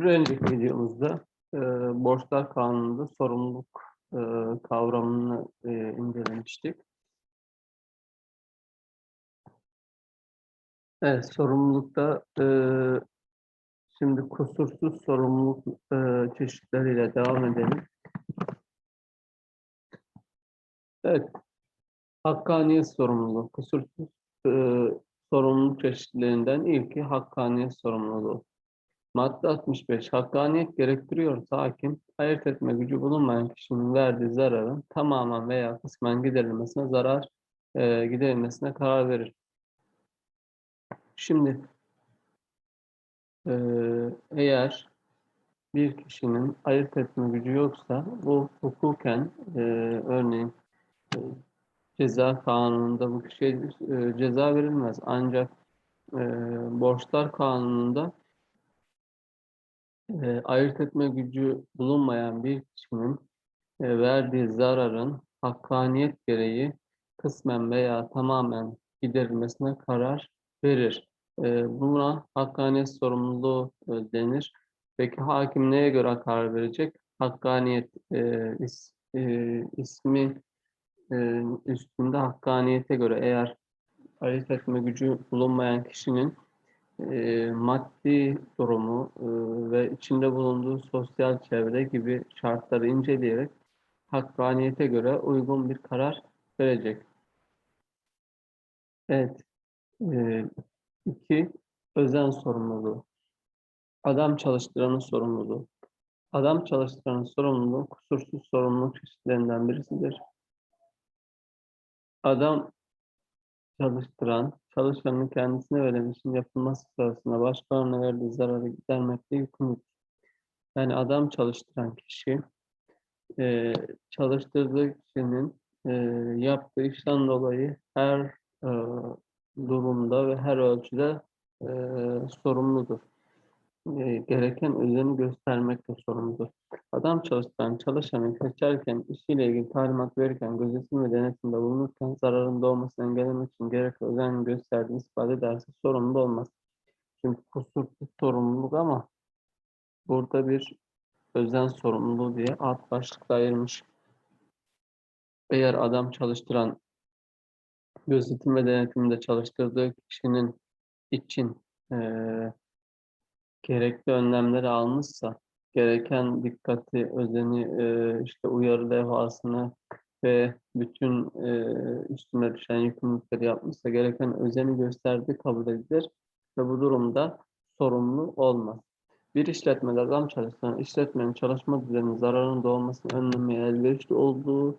Bir önceki videomuzda e, borçlar kanununda sorumluluk e, kavramını e, incelemiştik. Evet, sorumlulukta e, şimdi kusursuz sorumluluk e, çeşitleriyle devam edelim. Evet, hakkaniyet sorumluluğu, kusursuz e, sorumluluk çeşitlerinden ilki hakkaniyet sorumluluğu. Madde 65. Hakkaniyet gerektiriyorsa hakim, ayırt etme gücü bulunmayan kişinin verdiği zararın tamamen veya kısmen giderilmesine zarar e, giderilmesine karar verir. Şimdi e, eğer bir kişinin ayırt etme gücü yoksa bu hukuken e, örneğin e, ceza kanununda bu kişiye e, ceza verilmez. Ancak e, borçlar kanununda e, ayırt etme gücü bulunmayan bir kişinin e, verdiği zararın hakkaniyet gereği kısmen veya tamamen giderilmesine karar verir. E, buna hakkaniyet sorumluluğu e, denir. Peki hakim neye göre karar verecek? Hakkaniyet e, is, e, ismi e, üstünde hakkaniyete göre eğer ayırt etme gücü bulunmayan kişinin e, maddi durumu e, ve içinde bulunduğu sosyal çevre gibi şartları inceleyerek hakkaniyete göre uygun bir karar verecek. Evet. E, iki, özen sorumluluğu. Adam çalıştıranın sorumluluğu. Adam çalıştıranın sorumluluğu kusursuz sorumluluk çeşitlerinden birisidir. Adam çalıştıran, çalışanın kendisine verilen işin yapılması sırasında başkalarına verdiği zararı gidermekle yükümlüdür. Yani adam çalıştıran kişi, e, çalıştırdığı kişinin e, yaptığı işten dolayı her e, durumda ve her ölçüde e, sorumludur. E, gereken özeni göstermekle sorumludur. Adam çalıştıran çalışanı seçerken, işiyle ilgili talimat verirken, gözetim ve denetimde bulunurken zararın doğmasını engellemek için gerekli özen gösterdiğini ispat ederse sorumlu olmaz. Şimdi kusursuz sorumluluk ama burada bir özen sorumluluğu diye alt başlıkta ayırmış. Eğer adam çalıştıran gözetim ve denetimde çalıştırdığı kişinin için eee gerekli önlemleri almışsa, gereken dikkati, özeni, e, işte uyarı levhasını ve bütün e, üstüne düşen yükümlülükleri yapmışsa gereken özeni gösterdiği kabul edilir ve bu durumda sorumlu olmaz. Bir işletmede adam çalışan işletmenin çalışma düzeninin zararın doğmasını önlemeye elverişli olduğunu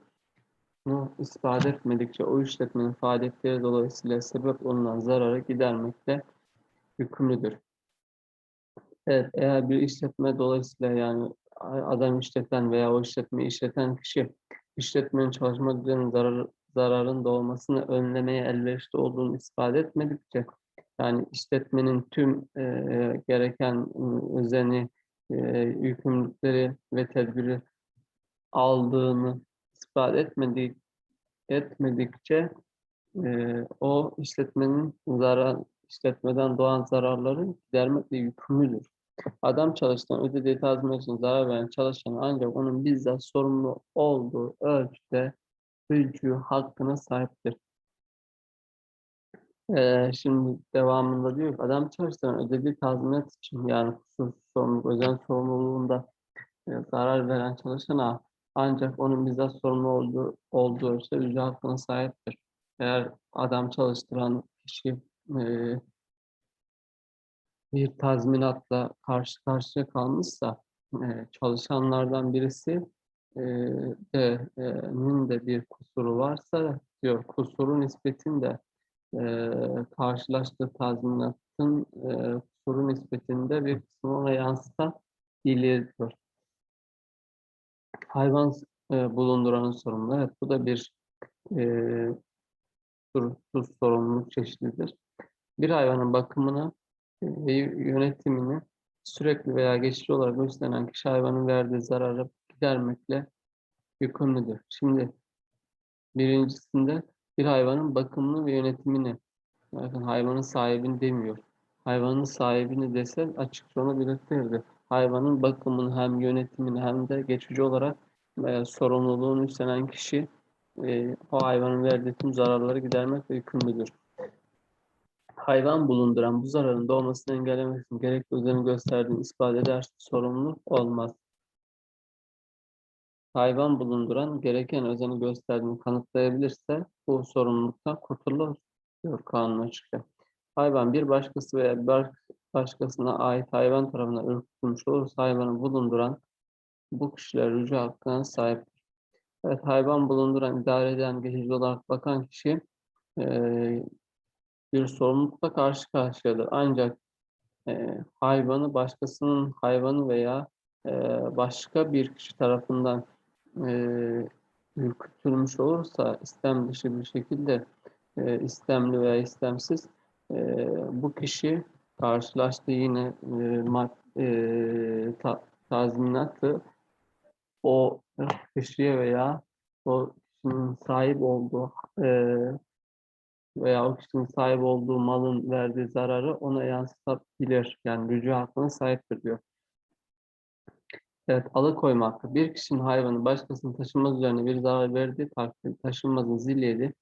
ispat etmedikçe o işletmenin faaliyetleri dolayısıyla sebep olunan zararı gidermekle yükümlüdür. Evet, eğer bir işletme dolayısıyla yani adam işleten veya o işletmeyi işleten kişi işletmenin çalışma düzeninin zarar, zararın doğmasını önlemeye elverişli olduğunu ispat etmedikçe yani işletmenin tüm e, gereken özeni, e, yükümlülükleri ve tedbiri aldığını ispat etmedik, etmedikçe e, o işletmenin zarar işletmeden doğan zararları gidermekle yükümlüdür. Adam çalıştan ödediği tazminat için zarar veren çalışan ancak onun bizzat sorumlu olduğu ölçüde gücü hakkına sahiptir. Ee, şimdi devamında diyor ki adam çalışan ödediği tazminat için yani kusursuz sorumluluk, özel sorumluluğunda e, zarar veren çalışana ancak onun bizzat sorumlu olduğu, olduğu ölçüde gücü hakkına sahiptir. Eğer adam çalıştıran kişi e, bir tazminatla karşı karşıya kalmışsa e, çalışanlardan birisi e, de, e, de bir kusuru varsa diyor kusurun nispetinde e, karşılaştığı tazminatın e, kusuru nispetinde bir kısmı ona yansıtabilir diyor. Hayvan e, bulunduranın sorumlu. Evet bu da bir e, sorumluluk çeşididir. Bir hayvanın bakımını ve yönetimini sürekli veya geçici olarak üstlenen kişi hayvanın verdiği zararı gidermekle yükümlüdür. Şimdi birincisinde bir hayvanın bakımını ve yönetimini bakın hayvanın sahibini demiyor. Hayvanın sahibini dese açık onu belirtirdi. hayvanın bakımını hem yönetimini hem de geçici olarak e, sorumluluğunu üstlenen kişi e, o hayvanın verdiği tüm zararları gidermekle yükümlüdür. Hayvan bulunduran bu zararın doğmasını engellemek için gerekli özeni gösterdiğini ispat ederse sorumlu olmaz. Hayvan bulunduran gereken özeni gösterdiğini kanıtlayabilirse bu sorumluluktan kurtulur diyor kanun açıkça. Hayvan bir başkası veya bir başkasına ait hayvan tarafından ürkütülmüş olursa hayvanı bulunduran bu kişiler rücu hakkına sahiptir. Evet, hayvan bulunduran, idare eden, geçici olarak bakan kişi eee, bir sorumlulukla karşı karşıyadır. Ancak eee, hayvanı başkasının hayvanı veya eee, başka bir kişi tarafından eee ürkütülmüş olursa istem dışı bir şekilde eee, istemli veya istemsiz eee, bu kişi karşılaştığı yine eee, mad, eee, ta- tazminatı o kişiye veya o kişinin sahip olduğu eee, veya o kişinin sahip olduğu malın verdiği zararı ona yansıtabilir. Yani rücu hakkına sahiptir diyor. Evet, alıkoymak. Bir kişinin hayvanı başkasının taşınmaz üzerine bir zarar verdiği takdirde taşınmazın zilyeti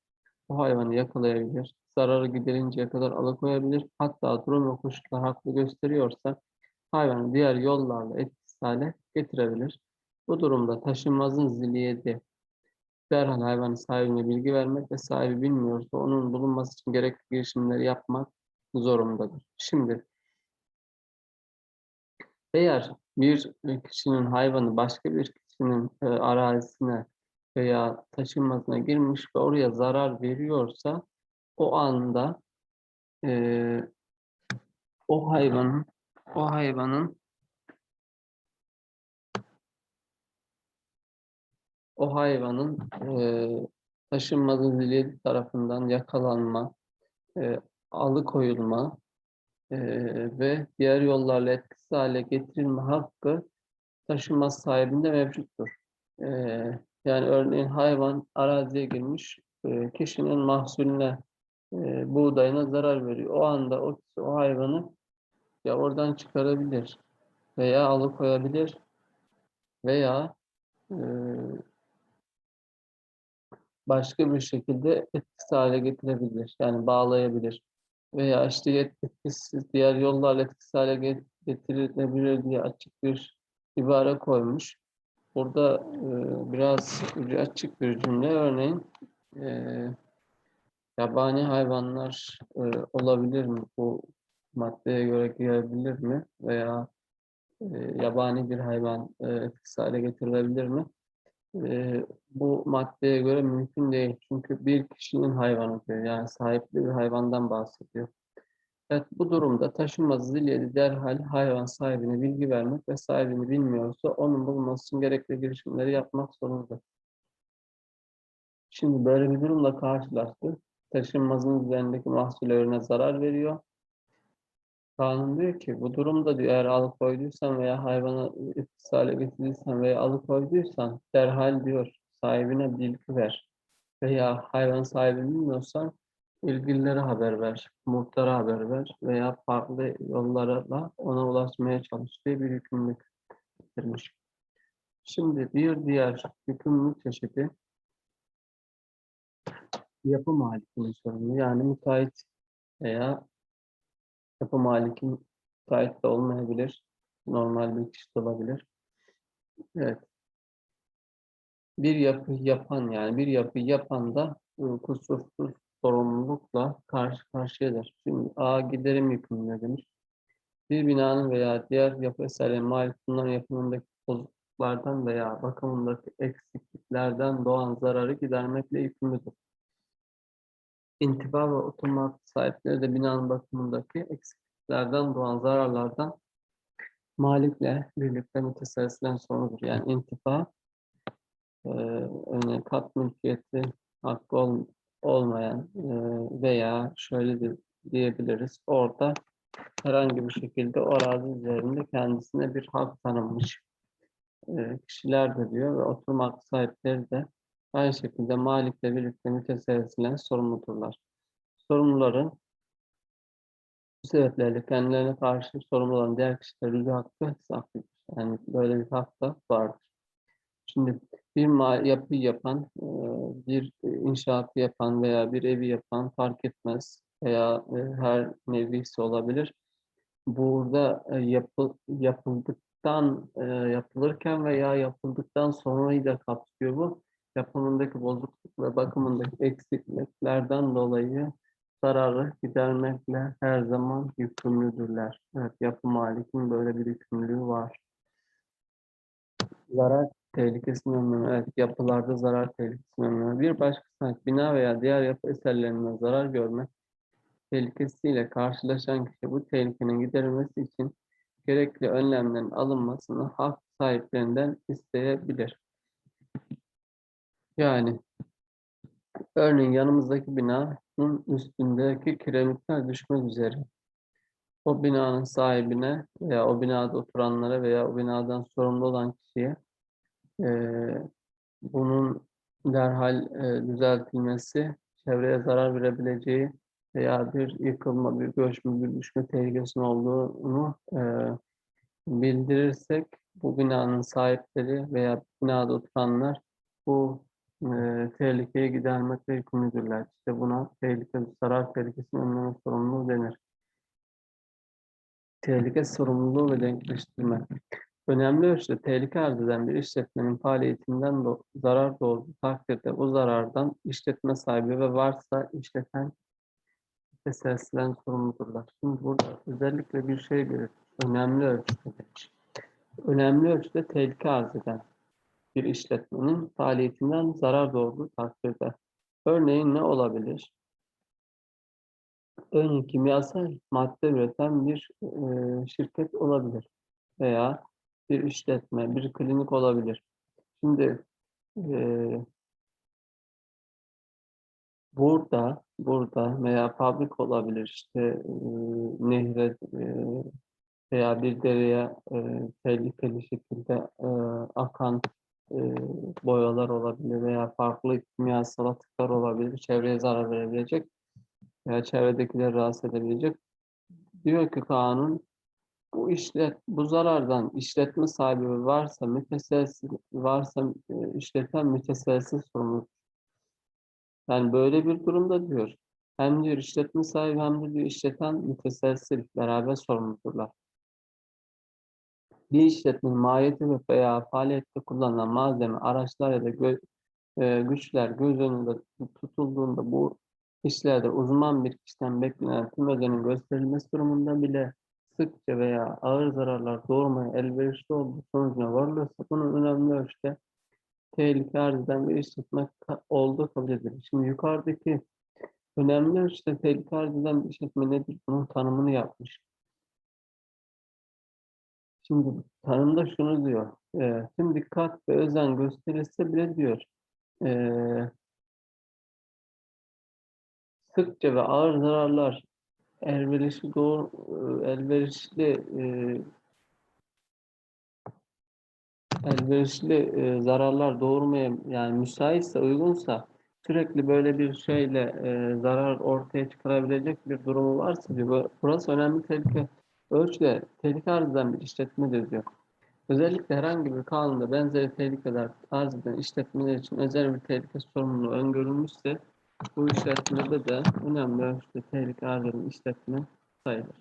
o hayvanı yakalayabilir. Zararı giderinceye kadar alıkoyabilir. Hatta durum ve koşullar haklı gösteriyorsa hayvanı diğer yollarla etkisiz hale getirebilir. Bu durumda taşınmazın zilyeti derhal hayvanın sahibine bilgi vermek ve sahibi bilmiyorsa onun bulunması için gerekli girişimleri yapmak zorundadır. Şimdi eğer bir kişinin hayvanı başka bir kişinin e, arazisine veya taşınmazına girmiş ve oraya zarar veriyorsa o anda e, o hayvanın o hayvanın o hayvanın e, taşınmazın zilyeti tarafından yakalanma, e, alıkoyulma e, ve diğer yollarla etkisiz hale getirilme hakkı taşınmaz sahibinde mevcuttur. E, yani örneğin hayvan araziye girmiş, e, kişinin mahsulüne, e, buğdayına zarar veriyor. O anda o o hayvanı ya oradan çıkarabilir veya alıkoyabilir veya e, başka bir şekilde etkisiz hale getirebilir. Yani bağlayabilir. Veya işte etkisiz diğer yollarla etkisiz hale get- getirilebilir diye açık bir ibare koymuş. Burada e, biraz açık bir cümle. Örneğin e, yabani hayvanlar e, olabilir mi? Bu maddeye göre girebilir mi? Veya e, yabani bir hayvan e, etkisiz hale getirilebilir mi? Bu maddeye göre mümkün değil. Çünkü bir kişinin hayvanı diyor. Yani sahipli bir hayvandan bahsediyor. Evet, bu durumda taşınmaz zilyeli derhal hayvan sahibine bilgi vermek ve sahibini bilmiyorsa onun bulunması için gerekli girişimleri yapmak zorunda. Şimdi böyle bir durumla karşılaştık. Taşınmazın üzerindeki mahsullerine zarar veriyor. Kanun diyor ki bu durumda diyor eğer alıkoyduysan veya hayvana hale getirdiysen veya alıkoyduysan derhal diyor sahibine bilgi ver. Veya hayvan sahibi bilmiyorsan ilgililere haber ver, muhtara haber ver veya farklı yollarla ona ulaşmaya çalış diye bir yükümlülük getirmiş. Şimdi bir diğer yükümlülük çeşidi yapı malikinin sorunu yani müteahhit veya yapı malikin müteahhit de olmayabilir. Normal bir kişi de olabilir. Evet. Bir yapı yapan yani bir yapı yapan da e, kusursuz sorumlulukla karşı karşıyadır. Şimdi A giderim yükümlülüğü demiş. Bir binanın veya diğer yapı eserlerinin malik yapımındaki bozukluklardan veya bakımındaki eksikliklerden doğan zararı gidermekle yükümlüdür. İntiba ve hakkı sahipleri de binanın bakımındaki eksikliklerden doğan zararlardan malikle birlikte müteselsilen sorumludur. Yani intifa e, örneğin kat mülkiyeti hakkı ol- olmayan e, veya şöyle de diyebiliriz orada herhangi bir şekilde o arazi üzerinde kendisine bir hak tanınmış e, kişiler de diyor ve oturma hakkı sahipleri de aynı şekilde malikle birlikte müteselsilen sorumludurlar. Sorumluların Bu sebeplerle kendilerine karşı sorumlu olan diğer kişiler rücu hakkı saklıdır. Yani böyle bir hak da vardır. Şimdi bir yapı yapan, e, bir inşaatı yapan veya bir evi yapan fark etmez veya e, her nevisi olabilir. Burada e, yapı, yapıldıktan yapılırken veya yapıldıktan sonrayı da kapsıyor bu. Yapımındaki bozukluk ve bakımındaki eksikliklerden dolayı zararı gidermekle her zaman yükümlüdürler. Evet, yapı malikinin böyle bir yükümlülüğü var. Zarar tehlikesini önleme. Evet, yapılarda zarar tehlikesini önleme. Bir başka sanat, bina veya diğer yapı eserlerinden zarar görmek tehlikesiyle karşılaşan kişi bu tehlikenin giderilmesi için gerekli önlemlerin alınmasını hak sahiplerinden isteyebilir. Yani örneğin yanımızdaki binanın üstündeki kiremitler düşmek üzere. O binanın sahibine veya o binada oturanlara veya o binadan sorumlu olan kişiye eee, bunun derhal eee, düzeltilmesi çevreye zarar verebileceği veya bir yıkılma, bir göçme, bir düşme tehlikesinin olduğunu eee, bildirirsek bu binanın sahipleri veya binada oturanlar bu eee, tehlikeyi gidermekle yükümlüdürler. İşte buna tehlike, zarar tehlikesini önleme sorumluluğu denir. Tehlike sorumluluğu ve denkleştirme. Önemli ölçüde tehlike arz eden bir işletmenin faaliyetinden do- zarar doğduğu takdirde bu zarardan işletme sahibi ve varsa işleten tesisilen sorumludurlar. Şimdi burada özellikle bir şey belirtir. Önemli ölçüde. Önemli ölçüde tehlike arz eden bir işletmenin faaliyetinden zarar doğduğu takdirde. Örneğin ne olabilir? Örneğin kimyasal madde üreten bir e, şirket olabilir veya bir işletme, bir klinik olabilir. Şimdi e, burada, burada veya fabrik olabilir işte e, nehre e, veya bir dereye e, tehlikeli şekilde e, akan e, boyalar olabilir veya farklı kimyasal atıklar olabilir. Çevreye zarar verebilecek veya çevredekileri rahatsız edebilecek. Diyor ki kanun bu işlet bu zarardan işletme sahibi varsa müteselsiz varsa e, işleten müteselsiz sorumlu. Yani böyle bir durumda diyor. Hem diyor işletme sahibi hem de diyor işleten müteselsiz beraber sorumludur. Bir işletmenin maliyeti veya faaliyette kullanılan malzeme, araçlar ya da gö- e, güçler göz önünde tutulduğunda bu işlerde uzman bir kişiden beklenen tüm özenin gösterilmesi durumunda bile sıkça veya ağır zararlar doğurmaya elverişli olduğu sonucuna varılırsa bunun önemli ölçüde tehlike arz eden bir işletme olduğu kabul edilir. Şimdi yukarıdaki önemli ölçüde tehlike arz eden bir işletme nedir? Bunun tanımını yapmış. Şimdi tanımda şunu diyor. E, tüm dikkat ve özen gösterilse bile diyor. E, sıkça ve ağır zararlar elverişli doğru e, elverişli e, elverişli e, zararlar doğurmaya yani müsaitse uygunsa sürekli böyle bir şeyle e, zarar ortaya çıkarabilecek bir durumu varsa diyor bu- burası önemli tehlike ölçüde tehlike arz eden bir işletmedir diyor. Özellikle herhangi bir kanunda benzeri tehlikeler arz eden işletmeler için özel bir tehlike sorumluluğu öngörülmüşse bu işletmede de önemli ölçüde tehlike arz eden işletme sayılır.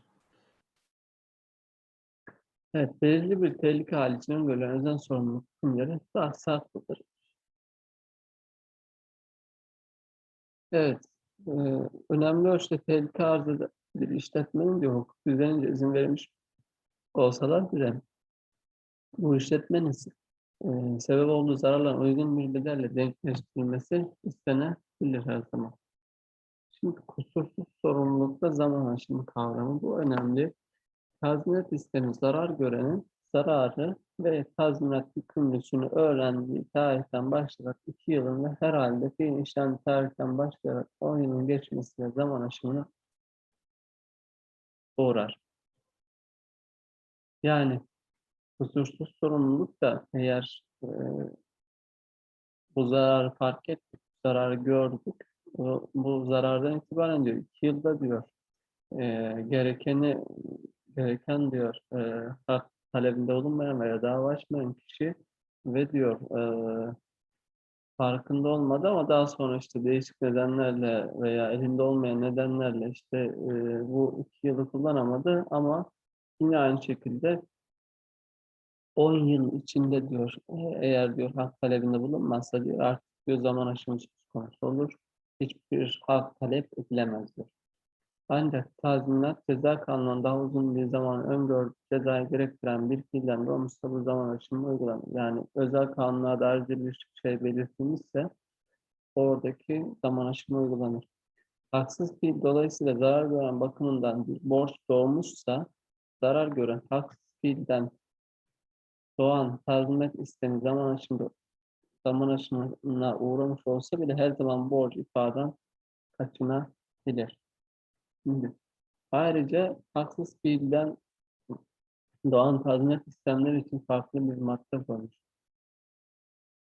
Evet, belirli bir tehlike hali için öngörülen özel sorumluluk hükümleri daha saklıdır. Evet, e, önemli ölçüde tehlike arz eden bir işletmenin diyor hukuk düzenince izin verilmiş olsalar bile bu işletmenin e, sebep olduğu zararların uygun bir bedelle denkleştirilmesi istenebilir her zaman. Şimdi kusursuz sorumlulukta zaman aşımı kavramı bu önemli. Tazminat istemi zarar görenin zararı ve tazminat yükümlülüğünü öğrendiği tarihten başlayarak 2 yılında herhalde bir işlem tarihten başlayarak 10 yılın geçmesiyle zaman aşımına uğrar. Yani kusursuz sorumluluk da eğer e, bu zararı fark ettik, zararı gördük, bu, bu zarardan itibaren diyor 2 yılda diyor eee, gerekeni gereken diyor eee, hak talebinde bulunmayan veya dava açmayan kişi ve diyor eee, farkında olmadı ama daha sonra işte değişik nedenlerle veya elinde olmayan nedenlerle işte eee, bu iki yılı kullanamadı ama yine aynı şekilde 10 yıl içinde diyor eee, eğer diyor hak talebinde bulunmazsa diyor artık diyor zaman aşımı konusu olur. Hiçbir hak talep edilemez diyor. Ancak tazminat ceza kanunundan daha uzun bir zaman öngördüğü cezayı gerektiren bir fiilden doğmuşsa bu zaman aşımı uygulanır. Yani özel kanunlarda ayrıca bir şey belirtilmişse oradaki zaman aşımı uygulanır. Haksız fiil dolayısıyla zarar gören bakımından bir borç doğmuşsa zarar gören haksız fiilden doğan tazminat istemi zaman aşımı zaman aşımına uğramış olsa bile her zaman borç ifaden kaçınabilir. Ayrıca haksız fiilden doğan tazminat işlemleri için farklı bir madde koymuş.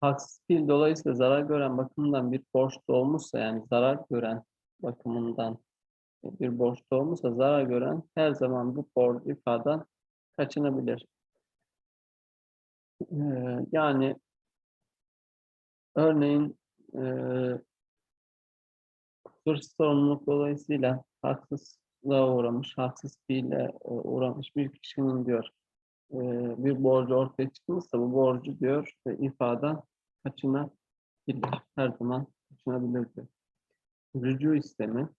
Haksız fiil dolayısıyla zarar gören bakımından bir borç doğmuşsa yani zarar gören bakımından bir borç doğmuşsa zarar gören her zaman bu borç ifaden kaçınabilir. Ee, yani örneğin eee Hırs sorumluluk dolayısıyla haksızlığa uğramış, haksız fiile uğramış bir kişinin diyor e, bir borcu ortaya çıkmışsa bu borcu diyor ifaden kaçınabilir. Her zaman kaçınabilir diyor. Rücu istemi.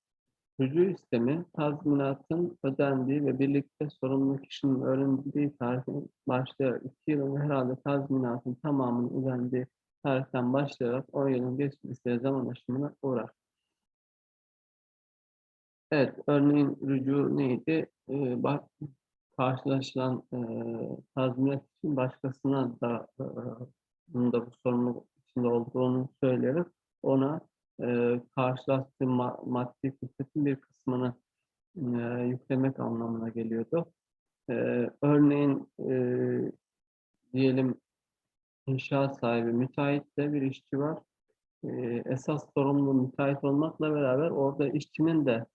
Rücu istemi tazminatın ödendiği ve birlikte sorumlu kişinin öğrenildiği tarihten başlayarak iki yılın herhalde tazminatın tamamının ödendiği tarihten başlayarak 10 yılın geçmesiyle zaman aşımına uğrar. Evet, örneğin rücu neydi? Ee, bak, karşılaşılan e, tazminat için başkasına da e, bunun da bu sorumluluk içinde olduğunu söyleyerek ona e, karşılaştığı ma maddi külfetin bir kısmını e, yüklemek anlamına geliyordu. E, örneğin e, diyelim inşaat sahibi müteahhitte bir işçi var. E, esas sorumlu müteahhit olmakla beraber orada işçinin de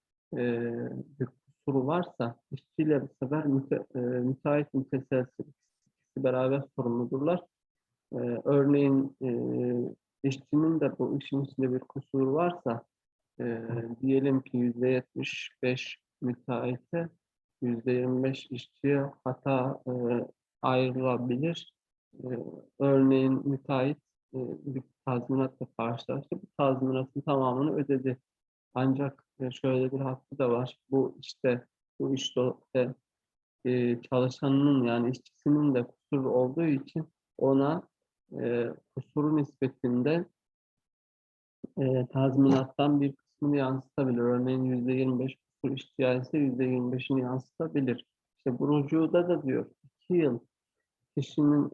bir kusuru varsa işçiyle bu sefer müte, e, müteahhit müteselsiz ikisi beraber sorumludurlar. E, örneğin e, işçinin de bu işin içinde bir kusuru varsa e, diyelim ki yüzde yetmiş beş müteahhite yüzde yirmi beş işçiye hata e, ayrılabilir. E, örneğin müteahhit e, bir tazminatla karşılaştı. Bu tazminatın tamamını ödedi. Ancak e, şöyle bir hakkı da var. Bu işte bu işte e, çalışanının yani işçisinin de kusur olduğu için ona e, kusuru nispetinde e, tazminattan bir kısmını yansıtabilir. Örneğin yüzde yirmi beş kusur işçi ise yüzde yirmi beşini yansıtabilir. İşte bu rucuda da diyor iki yıl kişinin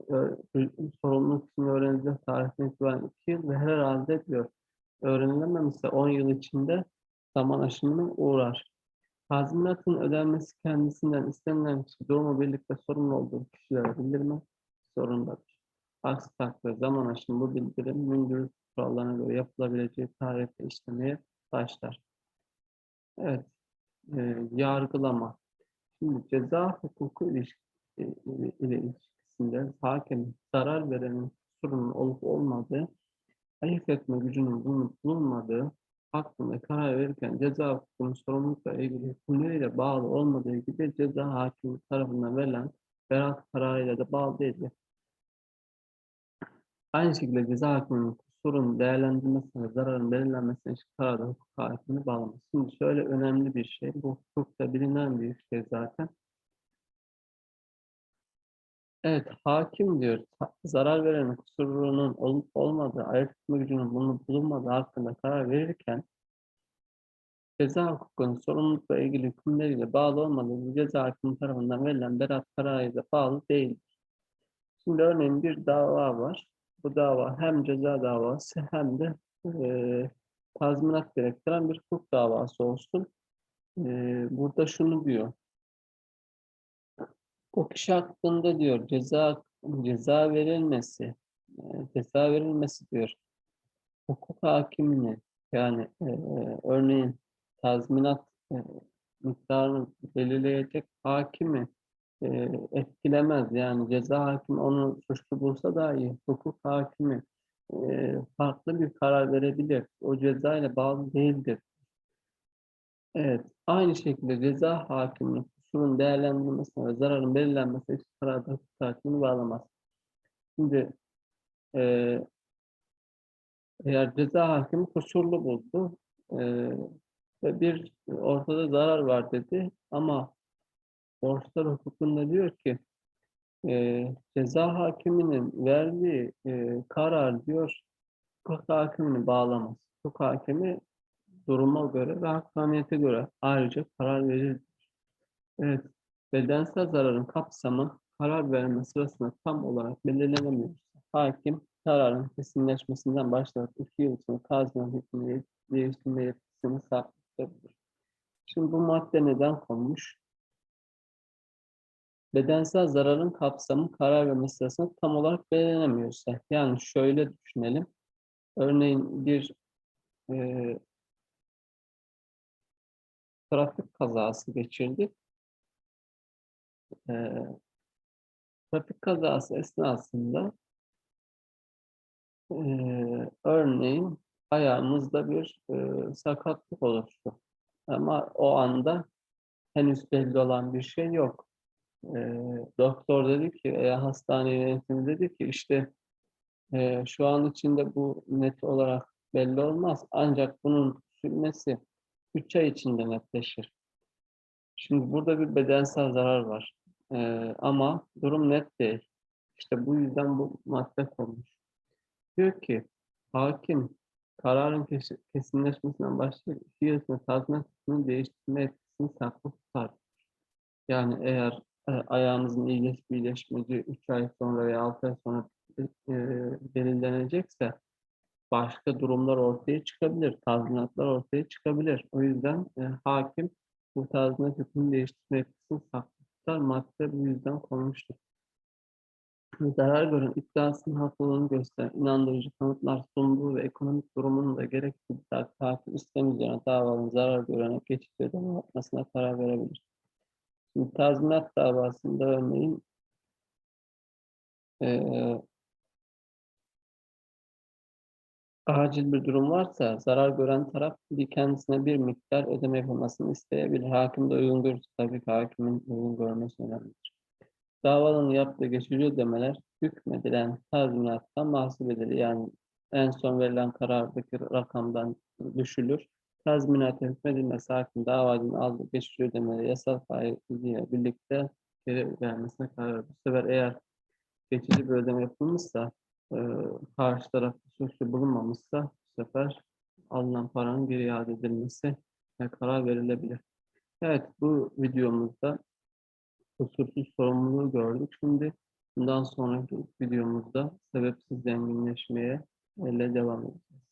e, sorumluluk için öğrenildiği tarihten itibaren iki yıl ve herhalde diyor öğrenilememişse 10 yıl içinde zaman aşımına uğrar. Tazminatın ödenmesi kendisinden istenilen kişi durumu birlikte sorumlu olduğu kişilere bildirmek zorundadır. Aksi takdirde zaman aşımı bu bildirim mündürlük kurallarına göre yapılabileceği tarihte işlemeye başlar. Evet, e, yargılama. Şimdi ceza hukuku ilişki, e, ile ilişkisinde hakemin zarar verenin kusurunun olup olmadığı ayırt etme gücünün bulunup bulunmadığı hakkında karar verirken ceza hukukunun sorumlulukla ilgili hükümleriyle bağlı olmadığı gibi ceza hakimi tarafından verilen beraat kararıyla da bağlı değildir. Aynı şekilde ceza hakiminin kusurun değerlendirmesine zararın belirlenmesine ilişkin kararda hukuk hakimini bağlamaz. Şimdi şöyle önemli bir şey, bu hukukta bilinen bir şey zaten. Evet, hakim diyor, zarar verenin kusurunun olup olmadığı, ayırt etme gücünün bulunup bulunmadığı hakkında karar verirken, ceza hukukunun sorumlulukla ilgili hükümleriyle bağlı olmadığı bu ceza hakimi tarafından verilen beraat kararıyla bağlı değildir. Şimdi örneğin bir dava var. Bu dava hem ceza davası hem de e, tazminat gerektiren bir hukuk davası olsun. E, burada şunu diyor. O kişi hakkında diyor ceza ceza verilmesi e, ceza verilmesi diyor hukuk hakimini yani e, örneğin tazminat e, miktarını belirleyecek hakimi e, etkilemez. Yani ceza hakimi onu suçlu bulsa dahi hukuk hakimi e, farklı bir karar verebilir. O ceza ile bağlı değildir. Evet, aynı şekilde ceza hakiminin kusurun değerlendirilmesine ve zararın belirlenmesine hiç kararda hukuk hakimini bağlamaz. Şimdi e, eğer ceza hakimi kusurlu buldu e, ve bir ortada zarar var dedi ama borçlar hukukunda diyor ki e, ceza hakiminin verdiği e, karar diyor hukuk hakimini bağlamaz. Hukuk hakimi duruma göre ve hakkaniyete göre ayrıca karar verir. Evet, bedensel zararın kapsamı karar verme sırasında tam olarak belirlenemiyor. Hakim kararın kesinleşmesinden başlayarak iki yıl sonra tazminat hükmünü değiştirme yetkisini sağlayabilir. Şimdi bu madde neden konmuş? Bedensel zararın kapsamı karar verme sırasında tam olarak belirlenemiyorsa, yani şöyle düşünelim. Örneğin bir e, trafik kazası geçirdik. E, trafik kazası esnasında e, örneğin ayağımızda bir e, sakatlık oluştu. Ama o anda henüz belli olan bir şey yok. E, doktor dedi ki veya hastane yönetimi dedi ki işte e, şu an içinde bu net olarak belli olmaz. Ancak bunun sürmesi 3 ay içinde netleşir. Şimdi burada bir bedensel zarar var. Ee, ama durum net değil. İşte bu yüzden bu madde konmuş. Diyor ki hakim kararın kes- kesinleşmesinden başlayarak iki yılında tazminat hükmünü değiştirme etkisini saklı tutar. Yani eğer e, ayağınızın iyileşip iyileşmediği 3 ay sonra veya 6 ay sonra e, belirlenecekse başka durumlar ortaya çıkabilir, tazminatlar ortaya çıkabilir. O yüzden e, hakim bu tazminat hükmünü değiştirme etkisini saklı tutar. Madde bu yüzden konmuştur. Zarar gören iddiasının haklılığını gösteren inandırıcı kanıtlar sunduğu ve ekonomik durumunun da gerektiği takip istem üzerine davanın zarar görene geçici ödeme yapmasına karar verebilir. Şimdi tazminat davasında örneğin eee acil bir durum varsa zarar gören taraf bir kendisine bir miktar ödeme yapılmasını isteyebilir. Hakim de uygun görürse tabii ki hakimin uygun görmesi önemlidir. Davanın yaptığı geçici ödemeler hükmedilen tazminattan mahsup edilir. Yani en son verilen karardaki rakamdan düşülür. Tazminata hükmedilmesi hakim davacının aldığı geçici ödemeleri yasal faiziyle birlikte geri vermesine karar verir. Bu sefer eğer geçici bir ödeme yapılmışsa e, karşı taraf suçlu bulunmamışsa bu sefer alınan paranın geri iade edilmesi karar verilebilir. Evet bu videomuzda kusursuz sorumluluğu gördük. Şimdi bundan sonraki videomuzda sebepsiz zenginleşmeye ile devam edeceğiz.